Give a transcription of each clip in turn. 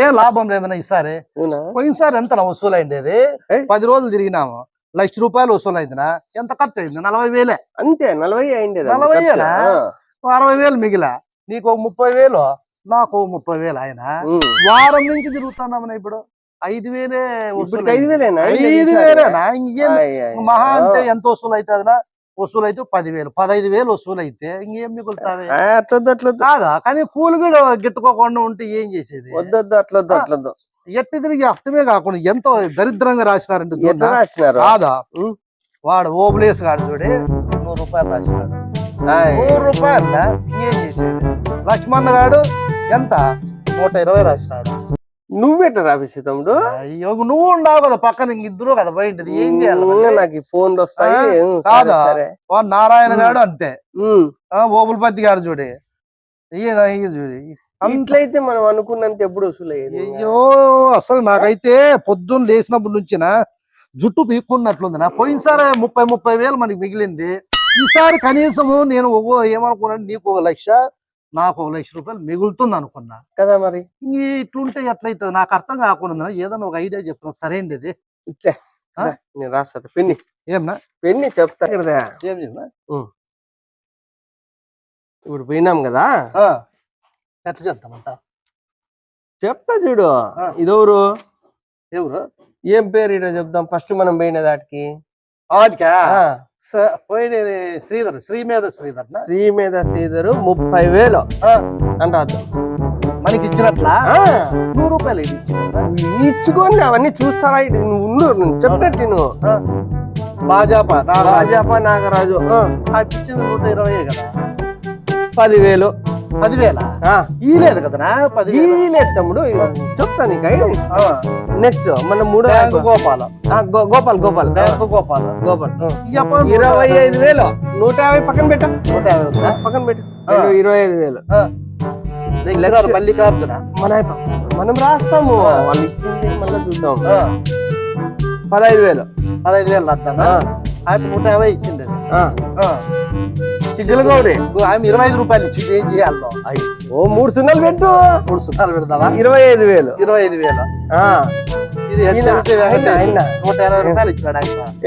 ఏ లాభం లేదన్నా ఈసారి? పోయినసారి ఎంత వసూలు అయిండేది? పది రోజులు తిరిగినాము. లక్ష రూపాయలు వసూలు అయిందినా ఎంత ఖర్చు అయింది నలభై వేలే. అంతే నలభై అయింది నలభై? ఓ అరవై వేలు మిగిలా. నీకు ఒక ముప్పై వేలు? నాకు ముప్పై వేలు ఆయన వారం నుంచి తిరుగుతున్నామన్నా ఇప్పుడు? ఐదు వేలే వసూలు ఐదు వేలేనా? ఐదు వేలేనా? ఇంకేం మహా అంటే ఎంత వసూలు అవుతుందినా వసూలు అయితే పదివేలు పదహైదు వేలు వసూలు అయితే ఇంకేం మిగులుతాది? అట్లొద్దు అట్లొద్దు. కాదా? కానీ కూలి కూడా గిట్టుకోకుండా ఉంటే ఏం చేసేది? వద్దొద్దు అట్లొద్దు. అట్లొద్దు. ఎట్టి తిరిగి అర్థమే కాకుండా ఎంతో దరిద్రంగా రాసినారంటే? రాసినారు? కాదా. వాడు ఓబులేస్ గాడు చూడి నూరు రూపాయలు రాసినాడు. నూరు రూపాయలు ఇంకేం చేసేది? లక్ష్మణ్ గాడు ఎంత? నూట ఇరవై రాసినాడు. నువ్వెట్లా రాపిస్తే తమ్ముడు అయ్యో నువ్వు ఉండవు కదా పక్కన ఇద్దరు కదా బయటది ఏం చేయాలి? నాకు ఫోన్లు వస్తాయి కాదా? నారాయణ. గాడు అంతే. ఓబులపతి గాడు చూడి. ఈయన చూడి. అంత ఇట్లయితే మనం అనుకున్నంత ఎప్పుడు వసూలు అయ్యో అసలు నాకైతే పొద్దున్న లేచినప్పటి నుంచిన జుట్టు పీక్కున్నట్లుంది. నా పోయినసారి ముప్పై ముప్పై వేలు మనకి మిగిలింది. ఈసారి కనీసము నేను ఏమనుకున్నాను నీకు ఒక లక్ష నాకు ఒక లక్ష రూపాయలు మిగులుతుంది అనుకున్నా కదా మరి? ఇట్లుంటే ఎట్లయితుంది? నాకు అర్థం కాకుండా ఏదైనా ఒక ఐడియా చెప్తున్నా. సరైనది ఇట్లే. ఆ? దా, నేను రాస్తా పెన్ని. ఏమన్నా పెన్ని చెప్తా. కదా ఏం చెప్పినా ఇప్పుడు పోయినాం కదా? ఆ, ఎట్లా చెప్తామంట చెప్తా చూడు. ఇదెవరు? ఎవరు? ఏం పేరు ఇడో చెప్దాం. ఫస్ట్ మనం పోయిన దాటికి. వాటికా పోయినది శ్రీధర్ శ్రీ మీద శ్రీధర్ శ్రీ మీద శ్రీధరు ముప్పై వేలు అంటారు మనకి ఇచ్చినట్లా నూరు రూపాయలు ఇచ్చుకొని అవన్నీ చూస్తారా నువ్వు ఉండు చెప్పినట్టు నువ్వు భాజపా రాజాప నాగరాజు. ఆ, ఇచ్చింది నూట ఇరవై కదా? పదివేలు. పదివేల? ఈలేదు కదనా? ఈలేదు తమ్ముడు చెప్తా నీకు ఐడియా ఇస్తా. నెక్స్ట్ మన మూడో గోపాల. గోపాల్ గోపాల్. గోపాల. గోపాల్. ఇరవై ఐదు వేలు. నూట యాభై పక్కన పెట్ట. నూట యాభై? పక్కన పెట్టు. ఇరవై ఐదు వేలు. మల్లికార్జున మన మనం రాస్తాము. వాళ్ళు ఇచ్చింది మళ్ళీ చూద్దాం. పదహైదు వేలు. పదహైదు వేలు రాద్దానా? ఆ, ఆయన నూట యాభై ఇచ్చింది. గౌరి. ఇంకో ఆమె ఇరవై ఐదు రూపాయలు ఇచ్చింది ఏం చేయాలో ఓ మూడు సున్నాలు పెట్టు. మూడు సున్నాలు పెడదావా ఇరవై ఐదు వేలు. ఇరవై ఐదు వేలు. ఆ. ఇది. నూట ఎనభై రూపాయలు ఇచ్చాడు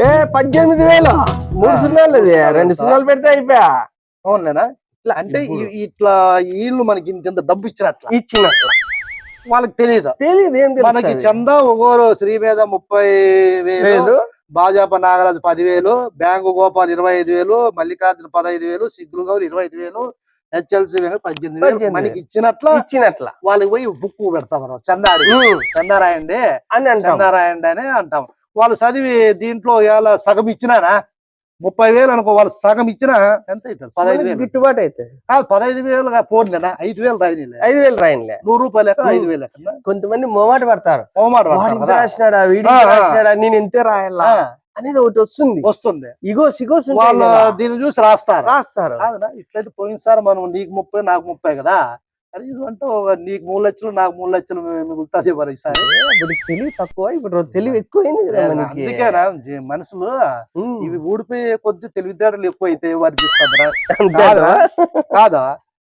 ఏ పద్దెనిమిది వేలు. మూడు. సున్నాలు అది రెండు పెడతా. సున్నాలు పెడితే అయిపోయా? అవునులేనా? ఇట్లా అంటే ఇట్లా వీళ్ళు మనకి ఇంత డబ్బు ఇచ్చినట్ల? ఇచ్చినట్లు. వాళ్ళకి తెలియదు తెలియదు ఏం మనకి చందా ఒగోరు శ్రీ మీద ముప్పై వేలు. భాజపా నాగరాజు పదివేలు బ్యాంకు గోపాల్ ఇరవై ఐదు వేలు మల్లికార్జున పదహైదు వేలు సిగ్గులు గౌరి ఇరవై ఐదు వేలు హెచ్ఎల్సి పద్దెనిమిది వేలు. మనకి ఇచ్చినట్ల ఇచ్చినట్ల. వాళ్ళకి పోయి బుక్ పెడతాం మనం. చందాడి. చందారాయండి. అని అంటాం. చందారాయండి అని అంటాం. వాళ్ళు చదివి దీంట్లో ఇవాళ సగం ఇచ్చినానా? ముప్పై వేలు అనుకో వాళ్ళు సగం ఇచ్చినా ఎంత అవుతుంది? పదహైదు వేలు. గిట్టుబాటు అయితే. కాదు పదహైదు వేలు పోన్లేనా ఐదు వేలు రాయనిలే. ఐదు వేలు రాయనులే. నూరు రూపాయలు. ఐదు వేలు లెక్క. కొంతమంది మొమాట పడతారు. కదా. రాసినాడా? వీడి ఆ, ఆ. రాసినాడా? నేను ఇంతే రాయాలా? అనేది ఒకటి వస్తుంది. వస్తుంది. ఇగో సిగోస్ ఉంటాయి వాళ్ళు దీన్ని చూసి రాస్తారు. రాస్తారు. ఇట్లయితే పోయినసారి మనం నీకు ముప్పై నాకు ముప్పై కదా. కనీసం అంటే నీకు మూడు లక్షలు నాకు మూడు లక్షలు మిగులుతుంది మరి ఈసారి? ఇప్పుడు తెలివి తక్కువ ఇప్పుడు తెలివి ఎక్కువైంది కదా మనకి. అందుకేనా మనుషులు. ఇవి ఊడిపోయే కొద్ది తెలివితేటలు ఎక్కువ అయితే అంతే కాదా?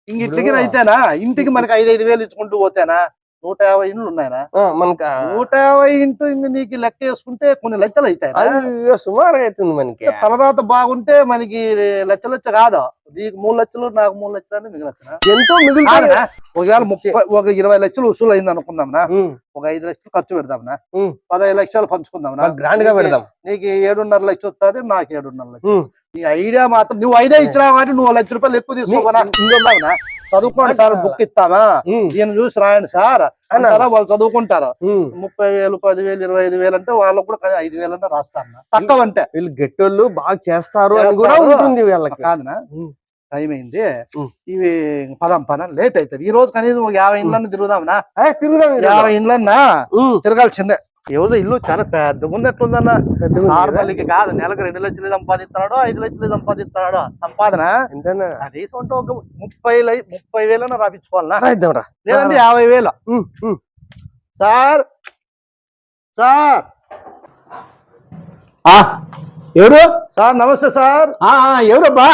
ఇంక ఇట్లకి అయితేనా? ఇంటికి మనకి ఐదు ఐదు వేలు ఇచ్చుకుంటూ పోతేనా? నూట యాభై ఇండ్లు ఉన్నాయనా మనకి నూట యాభై ఇంటూ ఇంక నీకు లెక్క వేసుకుంటే కొన్ని లక్షలు అవుతాయి సుమారు అవుతుంది మనకి. తలరాత బాగుంటే మనకి లచ్చ లచ్చ కాదు. నీకు మూడు లక్షలు నాకు మూడు లక్షలు అంటే మిగలచ్చునా ఎంతో మిగులుతుంది కాదునా? ఒకవేళ ముప్పై ఒక ఇరవై లక్షలు వసూలు అయింది అనుకుందాంనా ఒక ఐదు లక్షలు ఖర్చు పెడదాంనా. పదహైదు లక్షలు పంచుకుందాంనా గ్రాండ్గా పెడదాం. నీకు ఏడున్నర లక్షలు వస్తుంది నాకు ఏడున్నర లక్షలు. నీ ఐడియా మాత్రం నువ్వు ఐడియా ఇచ్చినావు కాబట్టి నువ్వు లక్ష రూపాయలు ఎక్కువ ఇంకొందావునా చదువుకోండి సార్ బుక్ ఇస్తామా? దీన్ని చూసి రాయండి సార్. అంటారా వాళ్ళు చదువుకుంటారు. ముప్పై వేలు పదివేలు ఇరవై ఐదు వేలు అంటే వాళ్ళకు కూడా ఐదు వేలన్నా రాస్తాను తక్కువ అంటే వీళ్ళు గెట్టోళ్ళు బాగా చేస్తారు. ఉంటుంది వీళ్ళకి. కాదునా. టైం అయింది. ఇవి పదం పన లేట్ అవుతుంది ఈ రోజు కనీసం ఒక యాభై ఇండ్లన్నా తిరుగుదాంనా? ఏ, తిరుగుదాం. యాభై ఇండ్లన్నా? తిరగాల్సిందే. ఎవరిదో ఇల్లు చాలా పెద్దగా ఉన్నట్టుందన్నా పెద్దగా ఉంది సార్ కదా? నెలకు రెండు లక్షలు సంపాదిస్తున్నాడు ఐదు లక్షలు సంపాదిస్తున్నాడు. సంపాదన కనీసం అంటే ఒక ముప్పై లై- ముప్పై వేలన్నా రాపించుకోవాలనా? రాయిద్దాం రా. లేదంటే యాభై వేలు. Sir sir. ఆ ఎవరు? సార్ నమస్తే సార్. ఎవరబ్బా?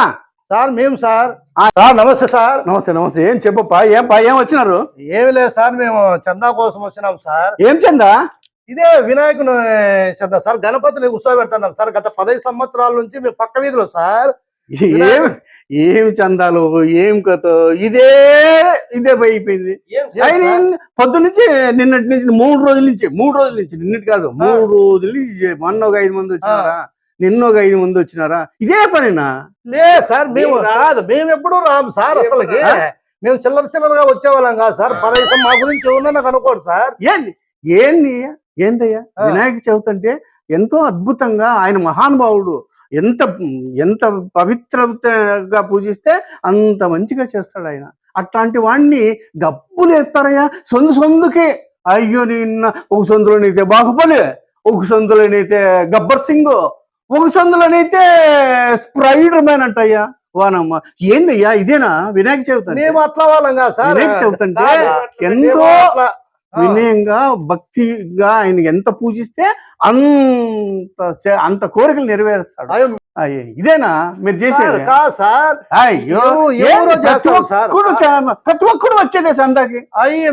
సార్ మేము సార్. సార్ నమస్తే సార్. నమస్తే నమస్తే. ఏం చెప్పప్పా? ఏం పా? ఏం వచ్చినారు? ఏమి లేదు సార్ మేము చందా కోసం వచ్చినాం సార్. ఏం చందా? ఇదే వినాయకుని చందా సార్ గణపతిని కూర్చోబెడుతున్నాం సార్ గత పదహైదు సంవత్సరాల నుంచి మేము పక్క వీధిలో సార్. ఏం ఏం చందాలు ఏం కథ? ఇదే ఇదే అయిపోయింది? పొద్దు నుంచి నిన్నటి నుంచి మూడు రోజుల నుంచి మూడు రోజుల నుంచి నిన్నటి కాదు మూడు రోజుల నుంచి మొన్న ఒక ఐదు మంది వచ్చినారా? నిన్న ఒక ఐదు మంది వచ్చినారా? ఇదే పనినా? లే సార్ మేము రాదు. మేము ఎప్పుడు రాము సార్ అసలుకి. ఆ? మేము చిల్లర చిల్లరగా వచ్చేవాళ్ళం కాదు సార్. పదహైదు మా గురించి ఎవరన్నా కనుక్కోడు సార్. ఏంది? ఏంది? ఏందయ్యా. వినాయక చవితి అంటే ఎంతో అద్భుతంగా ఆయన మహానుభావుడు ఎంత ఎంత పవిత్రతగా పూజిస్తే అంత మంచిగా చేస్తాడు ఆయన. అట్లాంటి వాణ్ణి గప్పులు ఎత్తారయ్యా సొందు సొందుకే. అయ్యో నిన్న ఒక సొందులోనైతే బాహుబలి ఒక సొందులోనైతే గబ్బర్ సింగ్ ఒక సొందులోనైతే స్ప్రైడర్ మ్యాన్ అంటయ్యా. వానమ్మ. ఏందయ్యా? ఇదేనా? వినాయక చవితి? మేము అట్లా వాళ్ళం కాదు సార్. వినాయక చవితి అంటే ఎంతో. వినయంగా భక్తిగా ఆయన ఎంత పూజిస్తే అంత అంత కోరికలు నెరవేరుస్తాడు. ఇదేనా? మీరు చేసేది? సార్. అయ్యో. ప్రతి. ఒక్కడు వచ్చేదే సందాకి అయ్యి.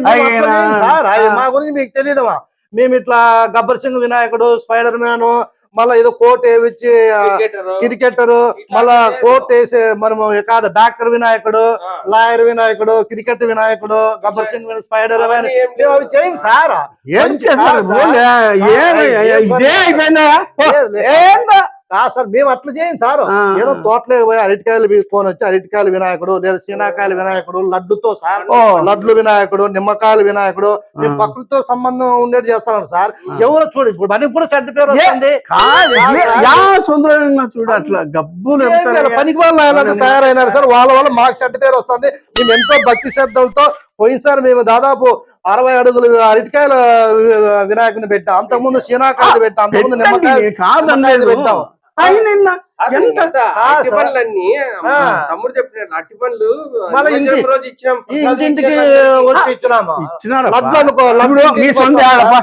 మా గురించి మీకు తెలియదమ్మా మేము ఇట్లా గబ్బర్ సింగ్ వినాయకుడు స్పైడర్ మ్యాన్ మళ్ళా ఏదో కోట్ వేయించి క్రికెటరు. మళ్ళా. కోట్ వేసే మనము కాదు డాక్టర్ వినాయకుడు. లాయర్ వినాయకుడు క్రికెట్ వినాయకుడు గబ్బర్ సింగ్ స్పైడర్ మేము అవి. చేయం సార్ ఏం చేస్తారు సార్. పని? మేము అట్లా చేయం సార్. ఏదో తోటలోకి పోయి అరటికాయలు తీసుకొని వచ్చి అరటికాయలు వినాయకుడు లేదా సీనాకాయలు వినాయకుడు లడ్డుతో సార్. లడ్లు వినాయకుడు నిమ్మకాయలు వినాయకుడు మేము. ప్రకృతితో సంబంధం ఉండేది చేస్తాను సార్. ఎవరు చూడు ఇప్పుడు మనకి కూడా చెడ్డ పేరు వస్తుంది చూడు అట్లా గబ్బులు. పనికి వాళ్ళు. తయారైనారు సార్ వాళ్ళ వల్ల మాకు చెడ్డ పేరు వస్తుంది మేము ఎంతో భక్తి శ్రద్ధలతో పోయినసారి మేము దాదాపు అరవై అడుగులు అరటికాయల వినాయకుని పెట్టాం అంతకుముందు సీనాకాయలు పెట్టాం అంతకుముందు. నిమ్మకాయలు పెట్టాం నిన్న ఎంత. తమ్ముడు చెప్పినట్లు మళ్ళీ ఇంటి- రోజు ఇచ్చినాం ఇంటింటికి. వచ్చి ఇచ్చినాము? అనుకో లడ్డు మీ సొంత ఆడప్ప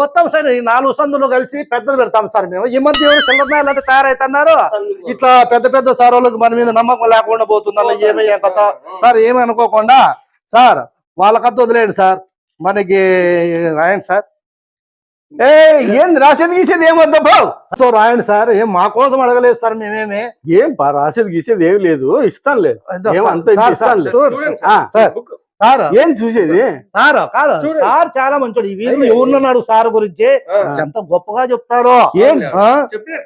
మొత్తం సరే ఈ నాలుగు సందులు కలిసి పెద్దది పెడతాం సార్ మేము. ఈ మధ్య ఎవరు చిల్లరనాయలు అంటే తయారైతున్నారు. ఇట్లా పెద్ద పెద్ద సార్ వాళ్ళకి మన మీద నమ్మకం లేకుండా పోతుందన్న ఏమయ్యా కథ? సార్. ఏమి అనుకోకుండా సార్ వాళ్ళకత్త వదిలేడు సార్. మనకి రాయండి సార్. ఏంది రాసేది గీసేది ఏమొద్దా బావు సో రాయండి సార్ ఏం మా కోసం అడగలేదు సార్ మేమేమి? ఏం రాసేది గీసేది ఏం లేదు ఇస్తానులే ఇదో ఏం సార్, ఏం చూసేది? సార్ కాదు. సార్ చాలా మంచోడు. ఈ అయ్యో. ఎవరున్నాడు సార్ గురించి? ఎంత గొప్పగా చెప్తారో. ఏం?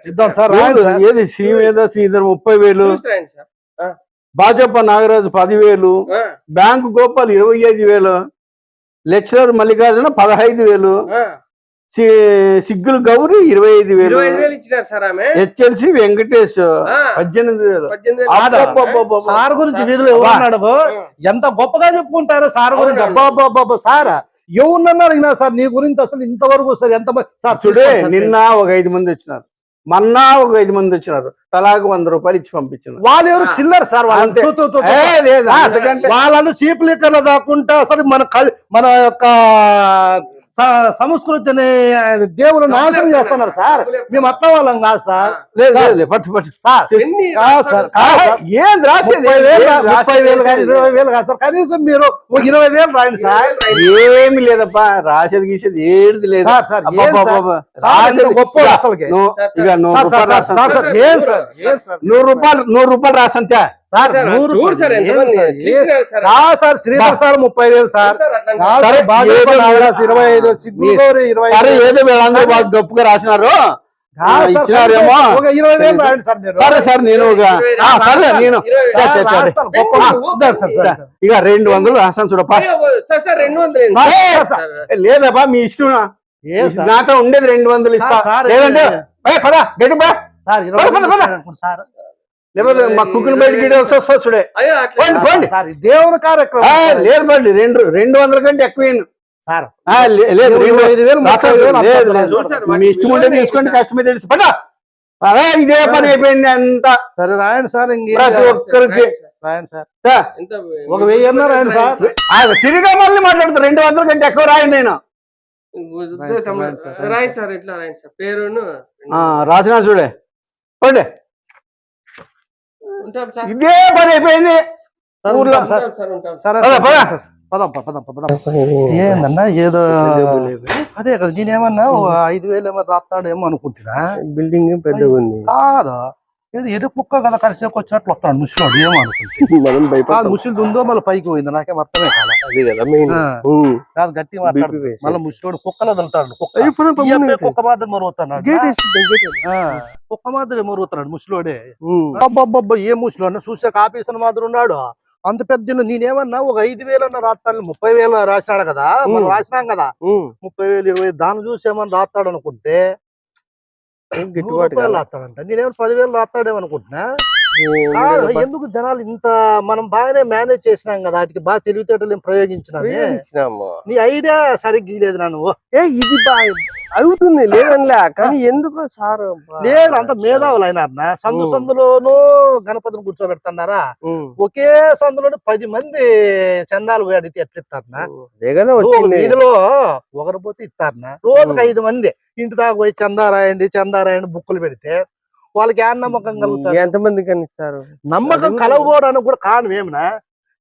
ఇద్దాం సార్ ఏం ఏది శ్రీవేద శ్రీధర్ ముప్పై వేలు. భాజపా నాగరాజు పదివేలు. ఆ, బ్యాంకు గోపాల్ ఇరవై ఐదు వేలు. లెక్చరర్ మల్లికార్జున పదహైదు వేలు. సిగ్గులు గౌరి ఇరవై ఐదు వేలు ఇరవై ఐదు వేలు ఇచ్చినారు సార్ ఆమె హెచ్ఎల్సి వెంకటేష్ పద్దెనిమిది వేలు. సార్ గురించి. వీధిలో ఎవరున్నాడు. ఎంత గొప్పగా చెప్పుకుంటారు సార్ గురించి. అబ్బాబ్బాబ్బా సార్ ఎవరినన్నా అడిగినా సార్ నీ గురించి అసలు ఇంతవరకు సార్ ఎంత సార్ చూడే నిన్న ఒక ఐదు మంది వచ్చినారు మొన్న ఒక ఐదు మంది వచ్చినారు తలాకు వంద రూపాయలు ఇచ్చి పంపించిన వాళ్ళు ఎవరు. చిల్లర సార్ వాళ్ళు అంతే. తూ, తూ, తూ, తూ. ఏ, లేదు సార్, అంతకంటే వాళ్ళందరూ చీప్ లిక్కర్లు దాక్కుంటా అసలు మన మన యొక్క సంస్కృతిని దేవుడు నాశనం చేస్తున్నారు సార్. మేము అట్లా వాళ్ళం కాదు సార్. పట్టు పట్టు. సార్. ఏం రాసేది? ముప్పై వేలు రాసేది? ఇరవై వేలు కాదు సార్. కనీసం మీరు ఒక ఇరవై వేలు రాయండి సార్. ఏమి లేదప్పా రాసేది గీసేది ఏది లేదు. సార్ సార్ గొప్ప సార్? నూరు రూపాయలు నూరు రూపాయలు రాసంతే. సార్ శ్రీధర్ సార్ ముప్పై వేలు సార్ ఇరవై ఐదు. ఏదో వీళ్ళందరూ బాగా గొప్పగా రాసినారు. సార్, ఇచ్చినారేమో. ఒక ఇరవై వేలు రాయండి సార్ మీరు సరే సార్ నేను సరే ఇక రెండు వందలు రాస్తాను చూడప్పా. లేదప్పా మీ ఇష్టం? నాతో ఉండేది రెండు వందలు ఇస్తా. లేదంటే పదా సార్ ఇరవై. ఇచ్చారు సార్. లేకపోతే మా కుక్కను బయట గిడి వస్తా చూడే పోండి, పోండి. సార్ దేవుని కార్యక్రమం లేదు బండి రెండు రెండు వందల కంటే ఎక్కువ సార్ లేదు రెండు ఐదు వేలు లేదు. మీ ఇష్టం ఉంటే తీసుకోండి కష్టమే తెలుసు అదే ఇదే పని అయిపోయింది అంత. సరే రాయండి సార్ ప్రతి. ఒక్కరికి. రాయండి సార్. ఒక వెయ్యి అన్నా రాయండి సార్. తిరిగా మళ్ళీ మాట్లాడుతా రెండు వందల కంటే ఎక్కువ రాయండి నేను. రాయండి సార్, ఇట్లా రాయండి సార్ పేరును ఆ, రాసినా చూడే. పండి. సార్ ఇదే పని అయిపోయింది. ఊర్లో సార్. సార్ పద, పద. పదం ఏందన్నా ఏదో అదే కదా నేనేమన్నా ఓ ఐదు వేలు ఏమో రాస్తాడేమో అనుకుంటున్నా. బిల్డింగ్ పెద్దగా ఉంది కాదు? ఏదో ఎరు కుక్క కదా కరిసేకి వచ్చినట్లు వస్తాడు ముసలోడు ఏమో అనుకుంటున్నా మనం కాదు భయపడాలి ముసలిది ఉందో మళ్ళీ పైకి పోయింది నాకేం అర్థమే కదా గట్టి మాట్లాడు. మళ్ళీ ముసలోడు కుక్కలో వదులుతాడు కుక్క. మాదిరి మరుగుతున్నాడు. కుక్క మాదిరి మరుగుతున్నాడు ముసలోడే అబ్బబ్బబ్బ ఏ ముసలోడు చూసాక ఆఫీసర్ మాదిరి ఉన్నాడు. అంత పెద్ద. నేనేమన్నా ఒక ఐదు వేలు అన్న రాస్తాడు ముప్పై వేలు రాసినాడు కదా మనం. రాసినాం కదా. ముప్పై వేలు ఇరవై దాన్ని చూసి ఏమన్నా రాస్తాడు అనుకుంటే గిట్టుబాటు రాస్తాడంట. నేనేమో పదివేలు కాదు, ఎందుకు జనాలు ఇంత మనం బాగానే మేనేజ్ చేసినాం కదా వాటికి బాగా తెలివితేటలు ప్రయోగించినామే. ఇచ్చినాము నీ ఐడియా సరిగ్గా లేదు నా నువ్వు. ఏ ఇది బా అవుతుంది లేదనిలే కానీ ఎందుకో సార్ లేదు అంత మేధావులు అయినారనా సందు. సందులోనూ గణపతిని కూర్చోబెడుతున్నారా? ఒకే సందులోనే పది మంది చందాలు అడిగితే ఎట్లా వీధిలో ఒకరు పోతే ఇస్తారనా? రోజుకి. ఐదు మంది. ఇంటి దాకా పోయి చందా రాయండి చందా రాయండి బుక్కులు పెడితే వాళ్ళకి ఏం నమ్మకం కలుగుతారు ఎంతమంది కనిస్తారు నమ్మకం అది కలగబోవడానికి కూడా కారణం ఏమినా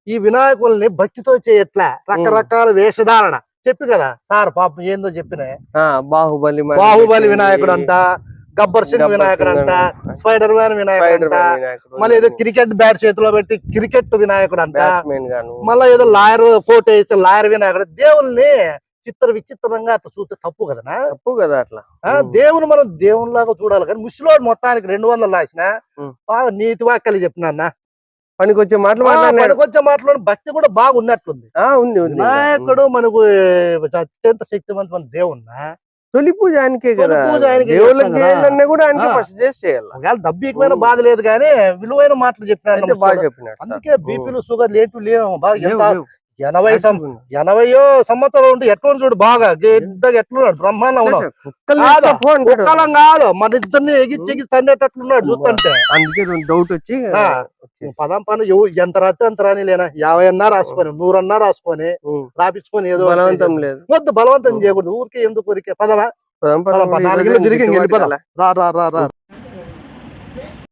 ఈ వినాయకుల్ని భక్తితో చేయట్లే రకరకాల వేషధారణ చెప్పి కదా సార్ పాపం ఏందో చెప్పిన బాహుబలి బాహుబలి. వినాయకుడు అంట గబ్బర్ సింగ్ వినాయకుడు అంట. స్పైడర్ మ్యాన్ వినాయకుడు అంట. మళ్ళీ ఏదో క్రికెట్ బ్యాట్ చేతిలో పెట్టి క్రికెట్ వినాయకుడు అంట మళ్ళీ ఏదో లాయర్ కోట్ వేసి లాయర్ వినాయకుడు దేవుల్ని చిత్ర విచిత్రంగా అట్లా చూస్తే తప్పు కదనా తప్పు కదా అట్లా. దేవుని మనం దేవునిలాగా చూడాలి కానీ ముసలోడు మొత్తానికి రెండు వందలు రాసిన. బాగా నీతి వాక్యాలు చెప్పినా పనికొచ్చే మాటలు మాట్లాడినాడు పనికొచ్చే మాటలో భక్తి కూడా బాగున్నట్లుంది ఆ, ఉంది ఉంది వినాయకుడు మనకు అత్యంత శక్తివంతమైన దేవున్నా తొలి పూజ ఆయనకే కదా దేవుళ్ళకి కదా. చేయాలన్నా కూడా ఆయనకే ఆ. ఫస్ట్ చేసి చేయాలి ఒకవేళ డబ్బు ఎక్కువైనా ఉమ్. బాధ లేదు కానీ విలువైన మాటలు చెప్పినాడు అయితే బాగా. చెప్పినాడు. అందుకే బీపీలు షుగర్ లేటు లేవు బాగా. ఎనభై. ఎనభైయో సంవత్సరం ఉంటే ఎట్లా చూడు బాగా గెడ్డగా ఎట్లున్నాడు బ్రహ్మాండం ఉన్నాడు. కాదు, మన ఇద్దరిని ఎగిచ్చి ఎగిచ్చి తన్నేటట్లున్నాడు చూస్తుంటే. అందుకే డౌట్ వచ్చి. పదం పని ఎంత రాస్తే అంత రాని లేనా యాభై అన్నా రాసుకొని నూరన్నా రాసుకొని. రాపించుకొని ఏదో బలవంతం లేదు. వద్దు బలవంతం చేయకూడదు ఊరికే ఎందుకు ఊరికే పదవా? పదం పదం పదం పద, ఈ నాలుగు రోజు ఇల్లు తిరిగి వెళ్ళిపోదాం. రా రా రా.